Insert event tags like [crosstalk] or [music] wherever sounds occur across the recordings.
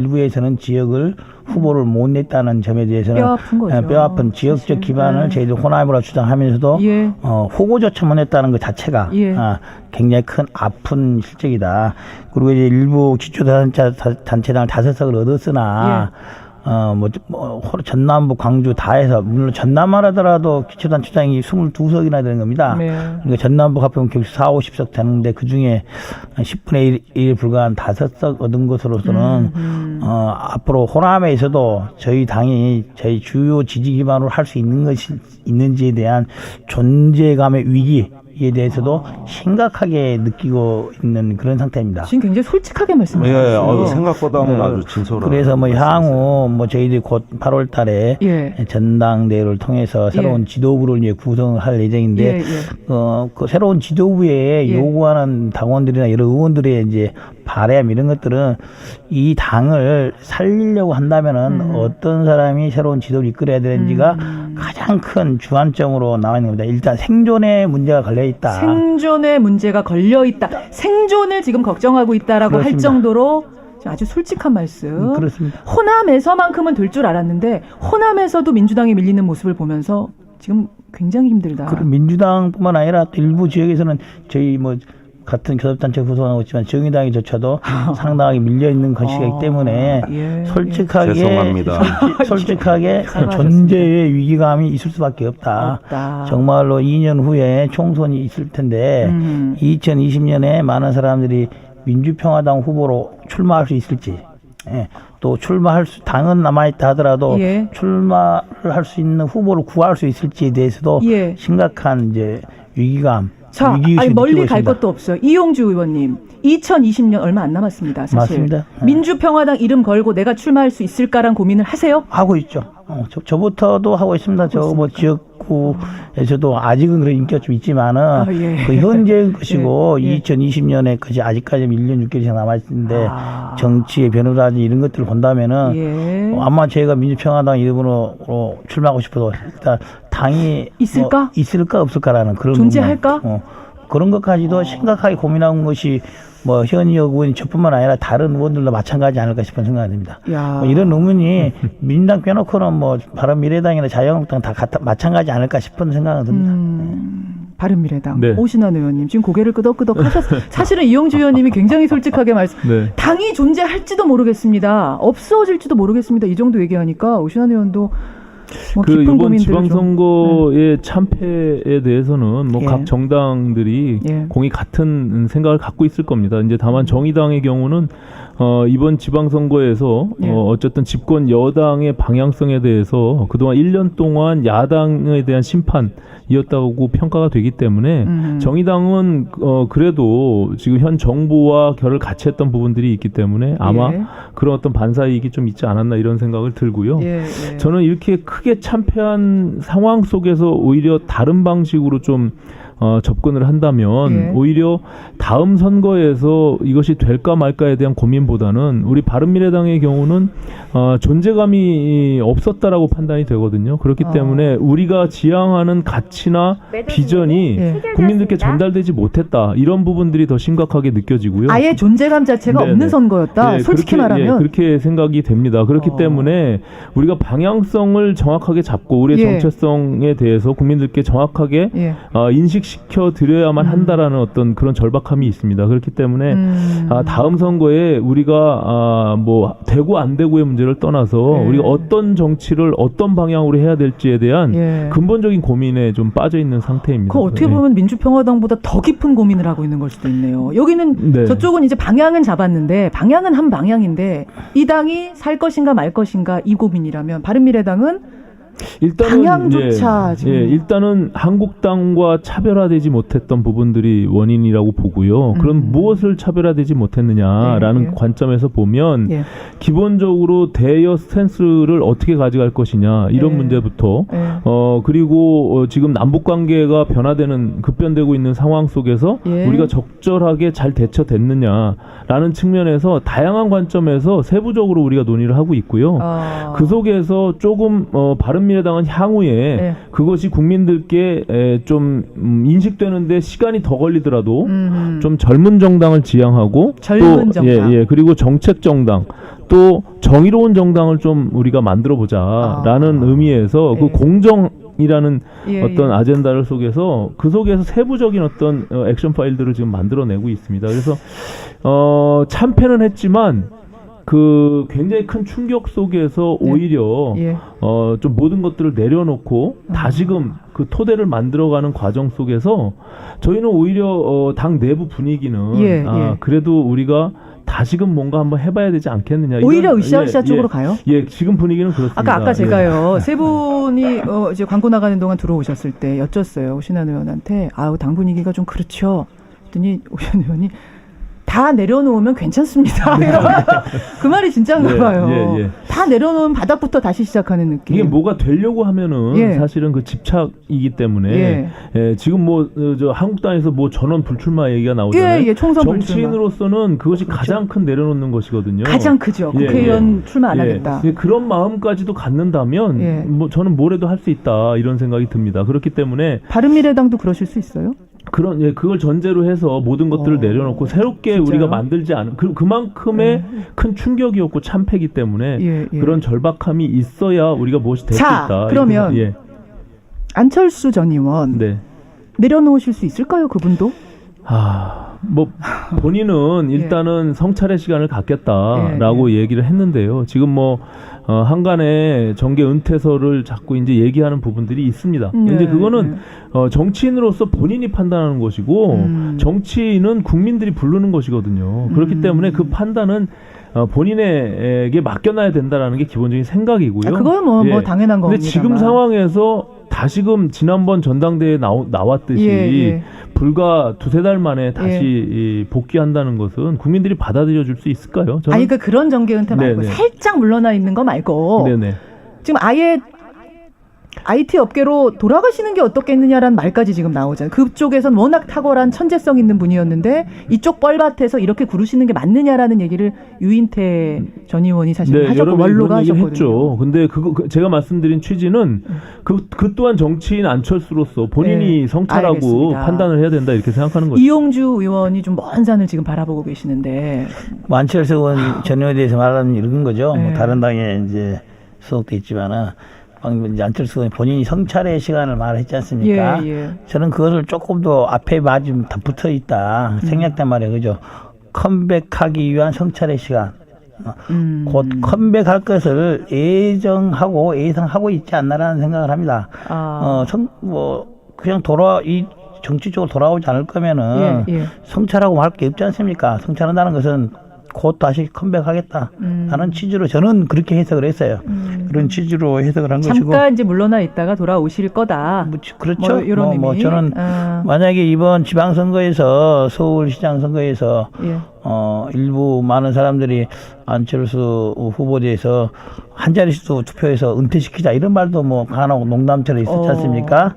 일부에서는 지역을 후보를 못 냈다는 점에 대해서는 뼈 아픈 거죠. 예, 뼈아픈 지역적 사실. 기반을 네. 저희들 호남으로 주장하면서도 예. 어, 후보조차 못 냈다는 것 자체가 예. 아, 굉장히 큰 아픈 실적이다. 그리고 이제 일부 기초단체 단체당 다섯 석을 얻었으나 예. 어, 뭐, 뭐, 호- 전남부, 광주 다 해서, 물론 전남만 하더라도 기초단체장이 22석이나 되는 겁니다. 네. 그러니까 전남부 합하면 결국 4, 50석 되는데 그 중에 10분의 1, 에 불과한 5석 얻은 것으로서는 음. 어, 앞으로 호남에서도 저희 당이 저희 주요 지지 기반으로 할 수 있는 것이 있는지에 대한 존재감의 위기 에 대해서도 심각하게 느끼고 있는 그런 상태입니다. 지금 굉장히 솔직하게 예, 말씀하셨어요. 어, 생각보다는 네. 아주 진솔한. 그래서 뭐. 향후 뭐 저희들이 곧 8월 달에 예. 전당대회를 통해서 새로운 예. 지도부를 이제 구성을 할 예정인데 예, 예. 어, 그 새로운 지도부에 예. 요구하는 당원들이나 여러 의원들의 이제 바램 이런 것들은 이 당을 살리려고 한다면은 음. 어떤 사람이 새로운 지도를 이끌어야 되는지가 가장 큰 주안점으로 나와 있는 겁니다. 일단 생존에 문제가 걸려 있다. 생존의 문제가 걸려 있다. 생존을 지금 걱정하고 있다라고 할 그렇습니다. 정도로 아주 솔직한 말씀. 음, 그렇습니다. 호남에서만큼은 될 줄 알았는데 호남에서도 민주당이 밀리는 모습을 보면서 지금 굉장히 힘들다. 그리고 민주당뿐만 아니라 또 일부 지역에서는 저희 뭐 같은 교섭단체 구성하고 있지만 정의당이조차도 [laughs] 상당하게 밀려 있는 것이기 때문에 아, 예, 솔직하게 죄송합니다. 솔직- [laughs] 솔직하게. [laughs] 존재의 위기감이 있을 수밖에 없다. 없다. 정말로 2년 후에 총선이 있을 텐데 음. 2020년에 많은 사람들이 민주평화당 후보로 출마할 수 있을지 예, 또 출마할 수 당은 남아있다 하더라도 예. 출마를 할 수 있는 후보를 구할 수 있을지에 대해서도 예. 심각한 이제 위기감 자, 아니 멀리 갈. 것도 없어요. 이용주 의원님, 2020년 얼마 안 남았습니다. 사실. 맞습니다. 네. 민주평화당 이름 걸고 내가 출마할 수 있을까란 고민을 하세요? 하고 있죠. 어, 저, 저부터도 하고 있습니다. 저 뭐 지역 구에서도 아직은 그런 인기가 좀 있지만은 아, 예. 그 현재 [laughs] 것이고 예, 예. 2020년에 것이 아직까지 1년 6개월 이상 남아있는데 아. 정치의 변화라든지 이런 것들을 본다면은 예. 어, 아마 제가 민주평화당 이름으로 어, 출마하고 싶어도 일단 당이 있을까? 뭐 있을까 없을까라는 그런 존재할까? 어, 그런 것까지도 심각하게 고민한 것이 뭐 현역 의원이 저뿐만 아니라 다른 의원들도 마찬가지 아닐까 싶은 생각이 듭니다. 야. 뭐 이런 의문이 민당 빼놓고는 뭐 바른미래당이나 자유한국당 다 같아, 마찬가지 않을까 싶은 생각은 듭니다. 음, 바른미래당 네. 오신환 의원님 지금 고개를 끄덕끄덕 하셨어요. [laughs] 사실은 이용주 의원님이 굉장히 솔직하게 말씀. 네. 당이 존재할지도 모르겠습니다. 없어질지도 모르겠습니다. 이 정도 얘기하니까 오신환 의원도 뭐 그 이번 지방선거의 참패에 대해서는 뭐 예. 각 정당들이 예. 공이 같은 생각을 갖고 있을 겁니다. 이제 다만 정의당의 경우는 어, 이번 지방선거에서 예. 어, 어쨌든 집권 여당의 방향성에 대해서 그동안 1년 동안 야당에 대한 심판이었다고 평가가 되기 때문에 음. 정의당은 어, 그래도 지금 현 정부와 결을 같이 했던 부분들이 있기 때문에 아마 예. 그런 어떤 반사이익이 좀 있지 않았나 이런 생각을 들고요. 예, 예. 저는 이렇게 크게 참패한 상황 속에서 오히려 다른 방식으로 좀 어, 접근을 한다면 예. 오히려 다음 선거에서 이것이 될까 말까에 대한 고민보다는 우리 바른미래당의 경우는 어, 존재감이 없었다라고 판단이 되거든요. 그렇기 아. 때문에 우리가 지향하는 가치나 비전이 예. 국민들께 전달되지 못했다 이런 부분들이 더 심각하게 느껴지고요. 아예 존재감 자체가 네네. 없는 선거였다. 예, 솔직히 그렇게, 말하면 예, 그렇게 생각이 됩니다. 그렇기 어. 때문에 우리가 방향성을 정확하게 잡고 우리의 예. 정체성에 대해서 국민들께 정확하게 예. 어, 인식 시켜 드려야만 한다라는 어떤 그런 절박함이 있습니다. 그렇기 때문에 음. 아, 다음 선거에 우리가 아, 뭐 되고 안 되고의 문제를 떠나서 예. 우리가 어떤 정치를 어떤 방향으로 해야 될지에 대한 예. 근본적인 고민에 좀 빠져 있는 상태입니다. 그 어떻게 예. 보면 민주평화당보다 더 깊은 고민을 하고 있는 걸 수도 있네요. 여기는 네. 저쪽은 이제 방향은 잡았는데 방향은 한 방향인데 이 당이 살 것인가 말 것인가 이 고민이라면 바른미래당은 일단은 방향조차 예, 예, 일단은 한국당과 차별화되지 못했던 부분들이 원인이라고 보고요. 그럼 음. 무엇을 차별화되지 못했느냐라는 예, 예. 관점에서 보면 예. 기본적으로 대여 스탠스를 어떻게 가져갈 것이냐 이런 예. 문제부터 예. 어 그리고 어, 지금 남북 관계가 변화되는 급변되고 있는 상황 속에서 예. 우리가 적절하게 잘 대처됐느냐라는 측면에서 다양한 관점에서 세부적으로 우리가 논의를 하고 있고요. 아. 그 속에서 조금 어, 바른 미래당은 향후에 네. 그것이 국민들께 에, 좀 음, 인식되는데 시간이 더 걸리더라도 음. 좀 젊은 정당을 지향하고 젊은 또 정당. 예, 예, 그리고 정책 정당 또 정의로운 정당을 좀 우리가 만들어 보자라는 의미에서 그 예. 공정 이라는 예, 어떤 예. 아젠다를 속에서 그 속에서 세부적인 어떤 어, 액션 파일들을 지금 만들어내고 있습니다. 그래서 어 참패는 했지만 그 굉장히 큰 충격 속에서 네. 오히려 예. 어 좀 모든 것들을 내려놓고 다시금 그 토대를 만들어가는 과정 속에서 저희는 오히려 어, 당 내부 분위기는 예, 아, 예. 그래도 우리가 다시금 뭔가 한번 해봐야 되지 않겠느냐. 이런- 오히려 으쌰으쌰 예, 쪽으로 예. 가요? 예, 지금 분위기는 그렇습니다. 아까 아까 예. 제가요 세 분이 어, 이제 광고 나가는 동안 들어오셨을 때 여쭸어요 오신환 의원한테 아우 당 분위기가 좀 그렇죠. 그랬더니 오신환 의원이 다 내려놓으면 괜찮습니다. [laughs] 그 말이 진짜인가 예, 봐요. 예, 예. 다 내려놓으면 바닥부터 다시 시작하는 느낌. 이게 뭐가 되려고 하면은 예. 사실은 그 집착이기 때문에 예. 예, 지금 뭐 저 한국당에서 뭐 전원 불출마 얘기가 나오잖아요. 예, 예, 총선. 정치인으로서는 그것이 가장 큰 내려놓는 것이거든요. 가장 크죠. 예, 국회의원 출마 안 예. 하겠다. 예, 그런 마음까지도 갖는다면 예. 뭐 저는 뭐래도 할 수 있다 이런 생각이 듭니다. 그렇기 때문에 바른미래당도 그러실 수 있어요? 그런 예, 그걸 전제로 해서 모든 것들을 어, 내려놓고 새롭게 진짜요? 우리가 만들지 않은 그, 그만큼의 큰 충격이었고 참패기 때문에 예, 예. 그런 절박함이 있어야 우리가 무엇이 될수 자, 있다. 그러면 예. 안철수 전 의원 네. 내려놓으실 수 있을까요? 그분도? 아, 뭐 본인은 일단은 성찰의 시간을 갖겠다라고 예, 얘기를 했는데요. 지금 뭐 어, 한간에 정계 은퇴서를 자꾸 이제 얘기하는 부분들이 있습니다. 네, 근데 그거는 네. 어, 정치인으로서 본인이 판단하는 것이고 음. 정치인은 국민들이 부르는 것이거든요. 그렇기 음. 때문에 그 판단은 어, 본인에게 맡겨놔야 된다라는 게 기본적인 생각이고요. 아, 그건 뭐, 예. 뭐 당연한 근데 겁니다. 지금 상황에서 다시금 지난번 전당대회에 나오, 나왔듯이 예, 예. 불과 두세 달 만에 다시 이 복귀한다는 것은 국민들이 받아들여 줄 수 있을까요? 저는 아니 그 그런 정계 은퇴 말고 네네. 살짝 물러나 있는 거 말고 네네. 지금 아예 IT 업계로 돌아가시는 게 어떻겠느냐라는 말까지 지금 나오잖아요. 그쪽에선 워낙 탁월한 천재성 있는 분이었는데 이쪽 뻘밭에서 이렇게 구르시는 게 맞느냐라는 얘기를 유인태 전 의원이 사실 네, 하셨고 원로가 하셨거든요. 했죠. 근데 그거 그 제가 말씀드린 취지는 그, 그 또한 정치인 안철수로서 본인이 네, 성찰하고 알겠습니다. 판단을 해야 된다 이렇게 생각하는 거죠. 이용주 의원이 좀 먼 산을 지금 바라보고 계시는데 뭐 안철수 의원 전 의원에 대해서 말하면 이런 거죠. 네. 뭐 다른 당에 이제 소속돼 있지만은 방금 이제 안철수 의원이 본인이 성찰의 시간을 말했지 않습니까? 예, 예. 저는 그것을 조금 더 앞에 맞으면 다 붙어 있다 음. 생략된 말이에요, 그죠? 컴백하기 위한 성찰의 시간. 어, 음. 곧 컴백할 것을 예정하고 예상하고 있지 않나라는 생각을 합니다. 아. 어, 성, 뭐 그냥 돌아 이 정치 쪽으로 돌아오지 않을 거면은 예, 예. 성찰하고 할 게 없지 않습니까? 성찰한다는 것은 곧 다시 컴백하겠다. 음. 라는 취지로 저는 그렇게 해석을 했어요. 그런 취지로 해석을 한 것이고. 잠깐 이제 물러나 있다가 돌아오실 거다. 뭐, 그렇죠. 뭐 이런 뭐, 뭐. 저는 아. 만약에 이번 지방선거에서 서울시장 선거에서 예. 어 일부 많은 사람들이 안철수 후보대에서 한 자릿수 투표해서 은퇴시키자 이런 말도 뭐 간혹 농담처럼 있었지 어. 않습니까?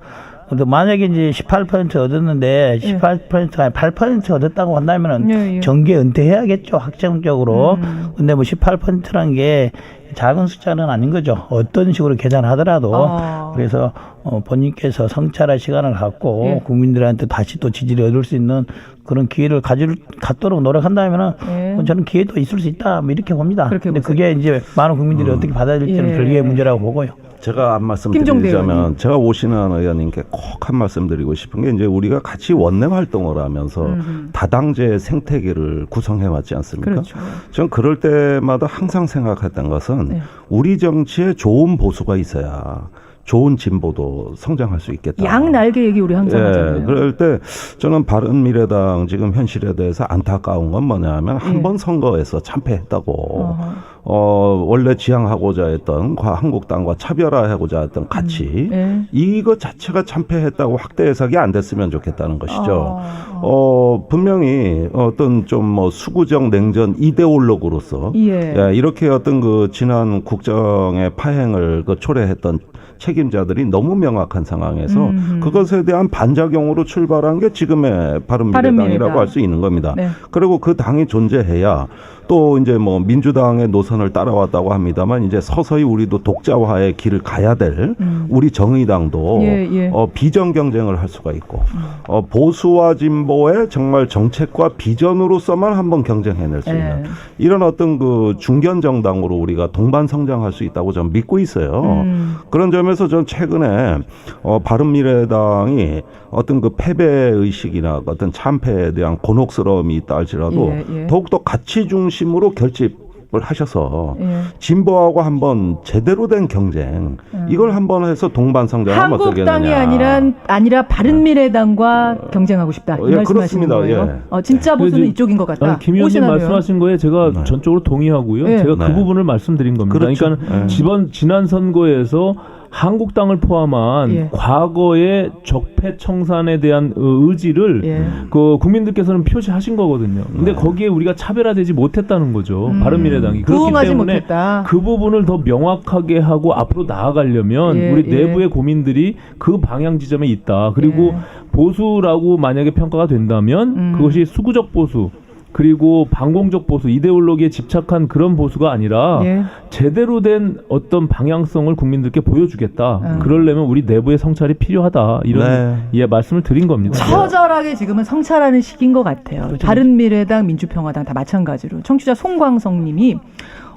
근데 만약에 이제 18% 얻었는데 18%가 8% 얻었다고 한다면은 예, 예. 정계 은퇴해야겠죠 확정적으로. 음. 근데 뭐 18%란 게 작은 숫자는 아닌 거죠. 어떤 식으로 계산하더라도 아. 그래서 어, 본인께서 성찰할 시간을 갖고 예. 국민들한테 다시 또 지지를 얻을 수 있는 그런 기회를 가질 갖도록 노력한다면은 예. 어, 저는 기회도 있을 수 있다 뭐 이렇게 봅니다. 근데 보세요. 그게 이제 많은 국민들이 어떻게 받아들일지는 예. 별개의 문제라고 보고요. 제가 한 의원님. 말씀 드리자면 제가 오신환 의원님께 꼭 한 말씀 드리고 싶은 게 이제 우리가 같이 원내 활동을 하면서 음. 다당제 생태계를 구성해 왔지 않습니까? 그렇죠. 전 그럴 때마다 항상 생각했던 것은 네. 우리 정치에 좋은 보수가 있어야 좋은 진보도 성장할 수 있겠다. 양 날개 얘기 우리 항상 하잖아요. 예, 그럴 때 저는 바른 미래당 지금 현실에 대해서 안타까운 건 뭐냐면 예. 한번 선거에서 참패했다고. 어허. 어, 원래 지향하고자 했던 과- 한국당과 차별화하고자 했던 가치 예. 이거 자체가 참패했다고 확대 해석이 안 됐으면 좋겠다는 것이죠. 아, 어, 분명히 어떤 좀 뭐 수구적 냉전 이데올로그로서 예. 예, 이렇게 어떤 그 지난 국정의 파행을 그 초래했던 책임자들이 너무 명확한 상황에서 음흠. 그것에 대한 반작용으로 출발한 게 지금의 바른미래당. 바른미래당이라고 할수 있는 겁니다. 네. 그리고 그 당이 존재해야 또또 이제 뭐 민주당의 노선을 따라왔다고 합니다만 이제 서서히 우리도 독자화의 길을 가야 될 음. 우리 정의당도 예, 예. 어, 비전 경쟁을 할 수가 있고 어, 보수와 진보의 정말 정책과 비전으로서만 한번 경쟁해낼 수 예. 있는 이런 어떤 그 중견 정당으로 우리가 동반 성장할 수 있다고 저는 믿고 있어요. 음. 그런 점에서 전 최근에 어, 바른미래당이 어떤 그 패배 의식이나 어떤 참패에 대한 곤혹스러움이 있다 할지라도 예, 예. 더욱더 가치 중심으로 결집을 하셔서 예. 진보하고 한번 제대로 된 경쟁 이걸 한번 해서 동반 성장하면 한국당이 어떻겠느냐. 아니라 아니라 바른미래당과 경쟁하고 싶다. 이 어, 예, 말씀하시는 그렇습니다. 거예요. 예. 어, 진짜 보수는 근데 이쪽인 것 같다. 아니, 김 의원님. 말씀하신 거에 제가 네. 전적으로 동의하고요. 네. 제가 네. 그 부분을 말씀드린 겁니다. 그렇죠. 그러니까 네. 지번 지난 선거에서 한국당을 포함한 예. 과거의 적폐 청산에 대한 어, 의지를 예. 그 국민들께서는 표시하신 거거든요. 근데 네. 거기에 우리가 차별화되지 못했다는 거죠. 음. 바른미래당이 그렇기 때문에 못했다. 그 부분을 더 명확하게 하고 앞으로 나아가려면 예, 우리 예. 내부의 고민들이 그 방향 지점에 있다. 그리고 예. 보수라고 만약에 평가가 된다면 음. 그것이 수구적 보수 그리고 반공적 보수 이데올로기에 집착한 그런 보수가 아니라 예. 제대로 된 어떤 방향성을 국민들께 보여주겠다. 음. 그러려면 우리 내부의 성찰이 필요하다. 이런 네. 예 말씀을 드린 겁니다. 처절하게 지금은 성찰하는 시기인 것 같아요. 그렇죠. 바른 미래당, 민주평화당 다 마찬가지로. 청취자 송광성님이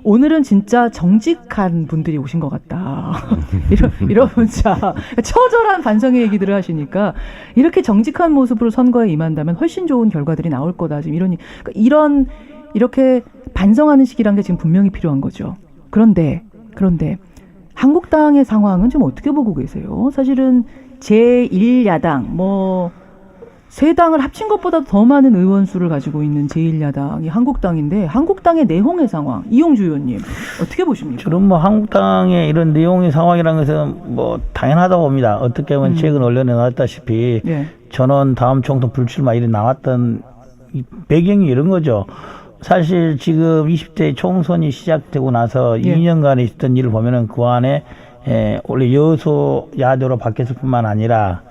오늘은 진짜 정직한 분들이 오신 것 같다. 이런, 이런 문자. 처절한 반성의 얘기들을 하시니까 이렇게 정직한 모습으로 선거에 임한다면 훨씬 좋은 결과들이 나올 거다. 지금 이런, 그러니까 이런, 이렇게 반성하는 시기란 게 지금 분명히 필요한 거죠. 그런데, 그런데 한국당의 상황은 좀 어떻게 보고 계세요? 사실은 제1야당, 뭐, 세 당을 합친 것보다 더 많은 의원 수를 가지고 있는 제1야당이 한국당인데, 한국당의 내홍의 상황, 이용주 의원님, 어떻게 보십니까? 저는 뭐 한국당의 이런 내용의 상황이라는 것은 뭐 당연하다고 봅니다. 어떻게 보면 음. 최근 언론에 나왔다시피 예. 전원 다음 총선 불출마 이래 나왔던 이 배경이 이런 거죠. 사실 지금 20대 총선이 시작되고 나서 예. 2년간에 있었던 일을 보면은 그 안에 에, 원래 여소 야도로 바뀌었을 뿐만 아니라 에,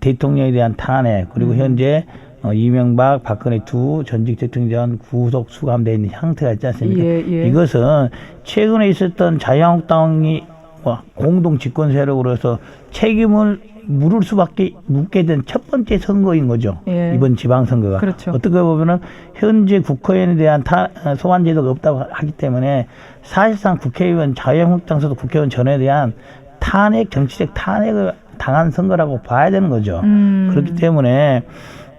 대통령에 대한 탄핵 그리고 음. 현재 어, 이명박 박근혜 두 전직 대통령 구속 수감되어 있는 형태가 있지 않습니까? 예, 예. 이것은 최근에 있었던 자유한국당이 뭐 공동 집권 세력으로서 책임을 물을 수밖에 묻게 된 첫 번째 선거인 거죠. 예. 이번 지방선거가. 그렇죠. 어떻게 보면은 현재 국회의원에 대한 타, 어, 소환 제도가 없다고 하기 때문에 사실상 국회의원 자유한국당에서도 국회의원 전에 대한 탄핵 정치적 탄핵을 당한 선거라고 봐야 되는 거죠. 음. 그렇기 때문에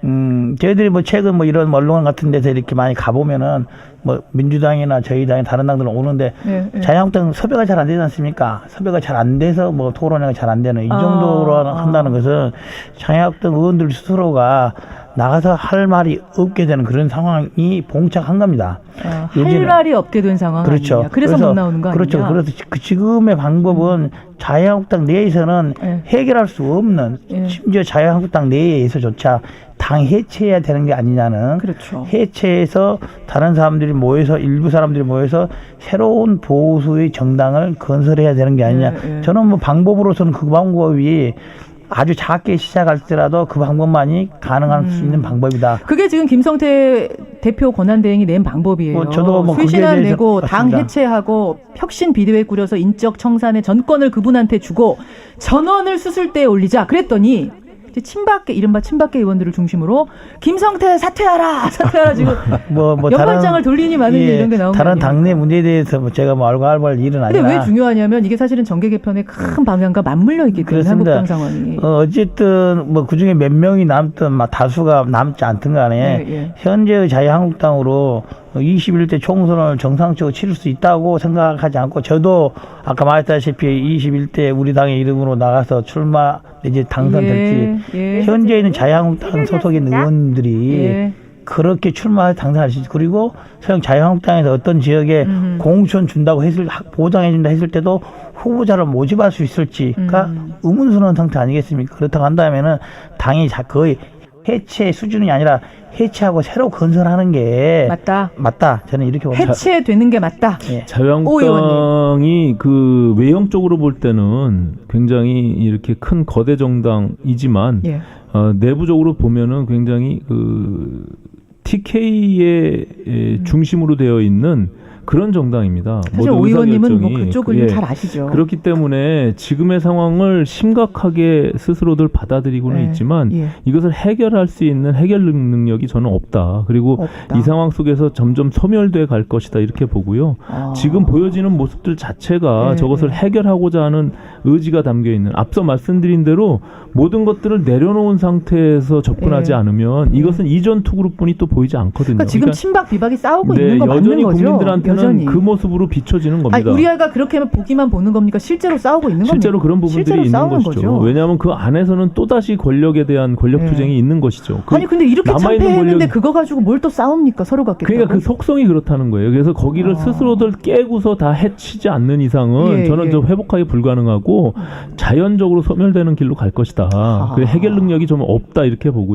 음 저희들이 뭐 최근 뭐 이런 언론 같은 데서 이렇게 많이 가보면은 뭐 민주당이나 저희 당이 다른 당들은 오는데 예, 예. 자유한국당 섭외가 잘 안 되지 않습니까? 섭외가 잘 안 돼서 뭐 토론회가 잘 안 되는 이 아, 정도로 아. 한다는 것은 자유한국당 의원들 스스로가 나가서 할 말이 없게 되는 그런 상황이 봉착한 겁니다. 아, 할 말이 없게 된 상황 그렇죠. 아니냐. 그래서, 못 나오는 거 그렇죠. 아니냐. 그래서 그 지금의 방법은 자유한국당 내에서는 예. 해결할 수 없는 예. 심지어 자유한국당 내에서조차 당 해체해야 되는 게 아니냐는 그렇죠. 해체해서 다른 사람들이 모여서 일부 사람들이 모여서 새로운 보수의 정당을 건설해야 되는 게 아니냐. 예, 예. 저는 뭐 방법으로서는 그 방법이 아주 작게 시작할지라도 그 방법만이 가능할 수 음. 있는 방법이다. 그게 지금 김성태 대표 권한대행이 낸 방법이에요. 뭐 저도 뭐 대해서 내고 당. 해체하고 혁신 비대위 꾸려서 인적 청산의 전권을 그분한테 주고 전원을 수술대에 올리자 그랬더니 이제 친박계 이른바 친박계 의원들을 중심으로 김성태 사퇴하라 [laughs] 사퇴하라 지금 [laughs] 뭐, 뭐 연관장을 돌리니 마느니 이런 게 나온 거 다른? 당내 문제에 대해서 뭐 제가 뭐 알고 알바할 일은 근데 아니라 왜 중요하냐면 이게 사실은 정계 개편의 큰 방향과 맞물려 있기 때문에 그렇습니다. 한국당 상황이 어, 어쨌든 뭐 그중에 몇 명이 남든 막 다수가 남지 않든 간에 예, 예. 현재의 자유한국당으로 21대 총선을 정상적으로 치를 수 있다고 생각하지 않고 저도 아까 말했다시피 21대 우리 당의 이름으로 나가서 출마 내지 당선될지 예, 예. 현재 있는 자유한국당 소속인 의원들이 예. 그렇게 출마 당선할 수 있지. 그리고 소형 자유한국당에서 어떤 지역에 음. 공천 준다고 했을 보장해준다 했을 때도 후보자를 모집할 수 있을지가 음. 의문스러운 상태 아니겠습니까? 그렇다고 한다면은 당이 자 거의 해체 수준이 아니라 해체하고 새로 건설하는 게 맞다. 맞다. 저는 이렇게 봅니다. 해체되는 게 맞다. 예. 오 자유한국당이 그 외형적으로 볼 때는 굉장히 이렇게 큰 거대 정당이지만 예. 어, 내부적으로 보면은 굉장히 그 TK의 중심으로 되어 있는 그런 정당입니다. 사실 오 의원님은 뭐 그쪽을 예. 잘 아시죠. 그렇기 때문에 지금의 상황을 심각하게 스스로들 받아들이고는 네. 있지만 예. 이것을 해결할 수 있는 해결 능력이 저는 없다. 그리고 없다. 이 상황 속에서 점점 소멸돼 갈 것이다 이렇게 보고요. 아. 지금 보여지는 모습들 자체가 네, 저것을 네. 해결하고자 하는 의지가 담겨 있는 앞서 말씀드린 대로 모든 것들을 내려놓은 상태에서 접근하지 네. 않으면 이것은 이전 투그룹뿐이 또 보이지 않거든요. 그러니까 지금 친박 비박이 싸우고 네, 있는 거 맞는 여전히 거죠. 국민들한테 는 여전히. 그 모습으로 비춰지는 겁니다. 아니, 우리 아이가 그렇게 하면 보기만 보는 겁니까? 실제로 싸우고 있는 겁니까? 실제로 그런 부분들이 있는 싸우는 것이죠. 거죠. 왜냐하면 그 안에서는 또 다시 권력에 대한 권력 네. 투쟁이 있는 것이죠. 그 아니 근데 이렇게 남아있는 참패했는데 권력이- 그거 가지고 뭘 또 싸웁니까? 서로 갖겠다고? 그러니까 그 속성이 그렇다는 거예요. 그래서 거기를 아. 스스로들 깨고서 다 해치지 않는 이상은 예, 저는 예. 좀 회복하기 불가능하고 자연적으로 소멸되는 길로 갈 것이다. 아. 그 해결 능력이 좀 없다 이렇게 보고요.